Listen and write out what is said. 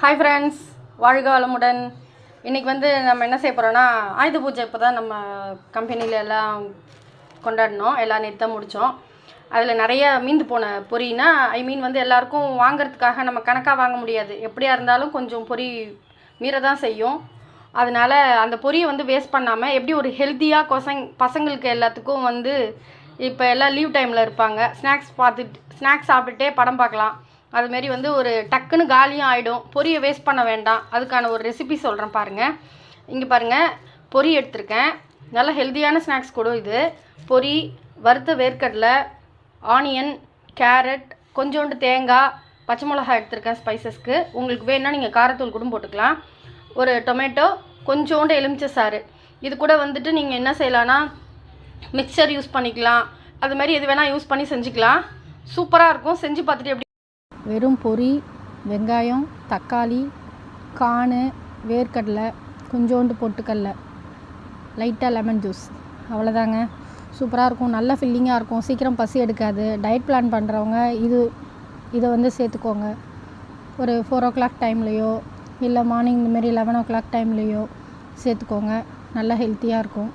Hi friends வாழ்க வளமுடன் இன்றைக்கி வந்து நம்ம என்ன செய்ய போகிறோன்னா ஆயுத பூஜை இப்போ தான் நம்ம கம்பெனியில் எல்லாம் கொண்டாடினோம். எல்லாம் நேற்று முடித்தோம் அதில் நிறைய மீந்து போன பொரினா ஐ மீன் வந்து எல்லாருக்கும் வாங்குறதுக்காக நம்ம கணக்காக வாங்க முடியாது. எப்படியா இருந்தாலும் கொஞ்சம் பொரி மீற தான் செய்யும். அதனால் அந்த பொரியை வந்து வேஸ்ட் பண்ணாமல் எப்படி ஒரு ஹெல்த்தியாக கொசங் பசங்களுக்கு எல்லாத்துக்கும் வந்து இப்போ எல்லாம் லீவ் டைமில் இருப்பாங்க. ஸ்நாக்ஸ் பார்த்துட்டு ஸ்நாக்ஸ் சாப்பிட்டுட்டே படம் பார்க்கலாம். அதுமாரி வந்து ஒரு டக்குன்னு காலியும் ஆகிடும் பொரியை வேஸ்ட் பண்ண வேண்டாம். அதுக்கான ஒரு ரெசிபி சொல்கிறேன் பாருங்கள் இங்கே பாருங்கள் பொரி எடுத்திருக்கேன். நல்ல ஹெல்த்தியான ஸ்நாக்ஸ் கூட இது. பொரி வறுத்த வேர்க்கடலை ஆனியன் கேரட் கொஞ்சோண்டு தேங்காய் பச்சை மிளகாய் எடுத்திருக்கேன் ஸ்பைசஸ்க்கு உங்களுக்கு வேணும்னா நீங்கள் காரத்தூள் கூட போட்டுக்கலாம். ஒரு டொமேட்டோ கொஞ்சோண்டு எலுமிச்சை சாறு. இது கூட வந்துட்டு நீங்கள் என்ன செய்யலான்னா மிக்சர் யூஸ் பண்ணிக்கலாம். அது மாதிரி எது வேணால் யூஸ் பண்ணி செஞ்சுக்கலாம். சூப்பராக இருக்கும். செஞ்சு பார்த்துட்டு எப்படி வெறும் பொரி வெங்காயம் தக்காளி காணு வேர்க்கடலை கொஞ்சோண்டு பொட்டுக்கடலை லைட்டாக லெமன் ஜூஸ். அவ்வளோதாங்க. சூப்பராக இருக்கும். நல்ல ஃபில்லிங்காக இருக்கும். சீக்கிரம் பசி எடுக்காது. டயட் பிளான் பண்ணுறவங்க இது இதை வந்து சேர்த்துக்கோங்க. ஒரு ஃபோர் ஓ கிளாக் டைம்லேயோ இல்லை மார்னிங் இந்தமாரி லெவன் ஓ கிளாக் டைம்லேயோ சேர்த்துக்கோங்க. நல்லா ஹெல்த்தியாக இருக்கும்.